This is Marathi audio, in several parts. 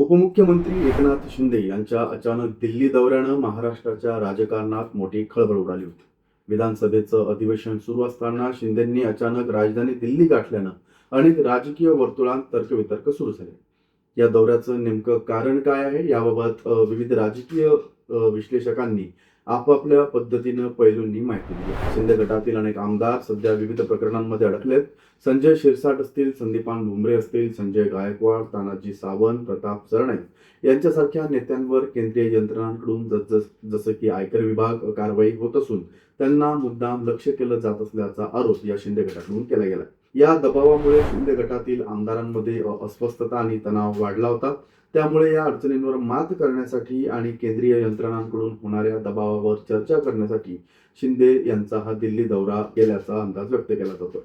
उपमुख्यमंत्री एकनाथ शिंदे यांच्या अचानक दिल्ली दौऱ्यानं महाराष्ट्राच्या राजकारणात मोठी खळबळ उडाली होती. विधानसभेचं अधिवेशन सुरू असताना शिंदेंनी अचानक राजधानी दिल्ली गाठल्यानं अनेक राजकीय वर्तुळात तर्कवितर्क सुरू झाले. या दौऱ्याचं नेमकं कारण काय आहे याबाबत विविध राजकीय विश्लेषकांनी आपापल्या पद्धतीनं पैलूंनी माहिती दिली. शिंदे गटातील अनेक आमदार सध्या विविध प्रकरणांमध्ये अडकलेत. संजय शिरसाट असतील संदीपान भुमरे असतील संजय गायकवाड तानाजी सावंत प्रताप सरनाईक यांच्यासारख्या नेत्यांवर केंद्रीय यंत्रणांकडून जस जसं की आयकर विभाग कारवाई होत असून त्यांना मुद्दाम लक्ष केलं जात असल्याचा आरोप या शिंदे गटाकडून केला गेला या दबावामुळे शिंदे गटातील आमदारांमध्ये अस्वस्थता आणि तणाव वाढला होता. त्यामुळे या अडचणींवर मात करण्यासाठी आणि केंद्रीय यंत्रणांकडून होणाऱ्या दबावावर चर्चा करण्यासाठी शिंदे यांचा हा दिल्ली दौरा केल्याचा अंदाज व्यक्त केला जातो.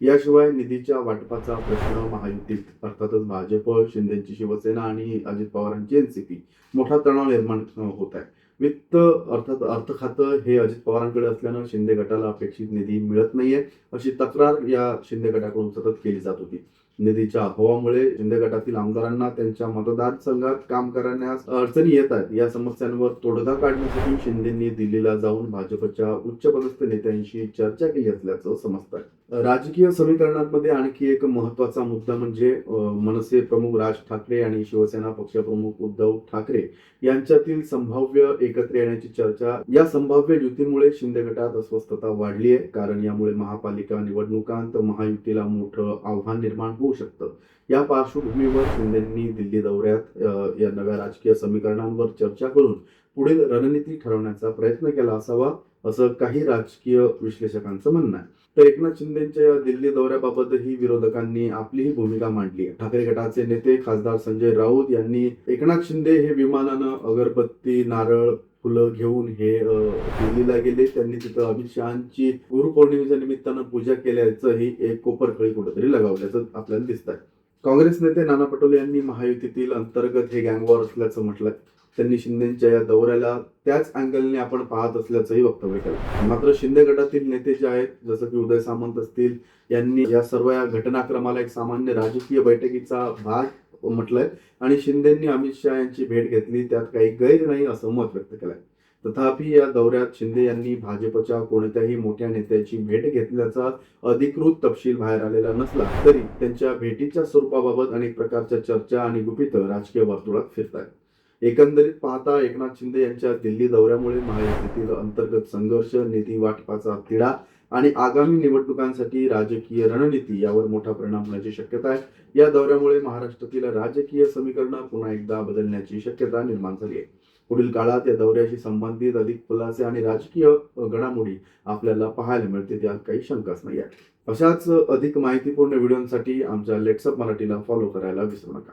याशिवाय निधीच्या वाटपाचा प्रश्न महायुतीत अर्थातच भाजप शिंदेची शिवसेना आणि अजित पवारांची एनसीपी मोठा तणाव निर्माण होत आहे. वित्त अर्थात अर्थ खातं हे अजित पवारांकडे असल्यानं शिंदे गटाला अपेक्षित निधी मिळत नाहीये अशी तक्रार या शिंदे गटाकडून सतत केली जात होती. निधीच्या अभावामुळे शिंदे गटातील आमदारांना त्यांच्या मतदारसंघात काम करण्यास अडचणी येत आहेत. या समस्यांवर तोडगा काढण्यासाठी शिंदेंनी दिल्लीला जाऊन भाजपच्या उच्चपदस्थ नेत्यांशी चर्चा केली असल्याचं समजत आहे राजकीय समीकरणांमध्ये आणखी एक महत्त्वाचा मुद्दा म्हणजे मनसे प्रमुख राज ठाकरे आणि शिवसेना पक्षप्रमुख उद्धव ठाकरे यांच्यातील संभाव्य एकत्र येण्याची चर्चा. या संभाव्य युतीमुळे शिंदे गटात अस्वस्थता वाढली आहे. कारण यामुळे महापालिका निवडणुकांत महायुतीला मोठं आव्हान निर्माण होऊ शकतं. या पार्श्वभूमीवर शिंदेंनी दिल्ली दौऱ्यात या नव्या राजकीय समीकरणांवर चर्चा करून पुढील रणनीती ठरवण्याचा प्रयत्न केला असावा असं काही राजकीय विश्लेषकांचं म्हणणं आहे. तर एकनाथ शिंदेच्या या दिल्ली दौऱ्याबाबतही विरोधकांनी आपलीही भूमिका मांडली आहे. ठाकरे गटाचे नेते खासदार संजय राऊत यांनी एकनाथ शिंदे हे विमानानं अगरबत्ती नारळ फुलं घेऊन हे दिल्लीला गेले. त्यांनी तिथं अमित शहाची गुरुपौर्णिमेच्या निमित्तानं पूजा केल्याचंही एक कोपरखळी कुठेतरी लगावल्याचं आपल्याला दिसत आहे काँग्रेस नेते नाना पटोले यांनी महायुतीतील अंतर्गत हे गँगवॉर असल्याचं म्हटलंय. त्यांनी शिंदेच्या या दौऱ्याला त्याच अँगलने आपण पाहत असल्याचंही वक्तव्य केलं. मात्र शिंदे गटातील नेते जे आहेत जसं की उदय सामंत असतील यांनी या सर्व या घटनाक्रमाला एक सामान्य राजकीय बैठकीचा भाग म्हटलंय. आणि शिंदेंनी अमित शहा यांची भेट घेतली त्यात काही गैर नाही असं मत व्यक्त केलंय. तथापि या दौऱ्यात शिंदे यांनी भाजपच्या कोणत्याही मोठ्या नेत्याची भेट घेतल्याचा अधिकृत तपशील बाहेर आलेला नसला तरी त्यांच्या भेटीच्या स्वरूपाबाबत अनेक प्रकारच्या चर्चा आणि गुपित राजकीय वर्तुळात फिरत आहेत एकंदरीत पाहता एकनाथ शिंदे यांच्या दिल्ली दौऱ्यामुळे महायुतीतील अंतर्गत संघर्ष निधी वाटपाचा तिढा आणि आगामी निवडणुकांसाठी राजकीय रणनीती यावर मोठा परिणाम होण्याची शक्यता आहे. या दौऱ्यामुळे महाराष्ट्रातील राजकीय समीकरणं पुन्हा एकदा बदलण्याची शक्यता निर्माण झाली आहे. पुढील काळात या दौऱ्याशी संबंधित अधिक खुलासे आणि राजकीय घडामोडी आपल्याला पाहायला मिळते त्यात काही शंकाच नाही आहे अशाच अधिक माहितीपूर्ण व्हिडिओसाठी आमच्या लेट्सअप मराठीला फॉलो करायला विसरू नका.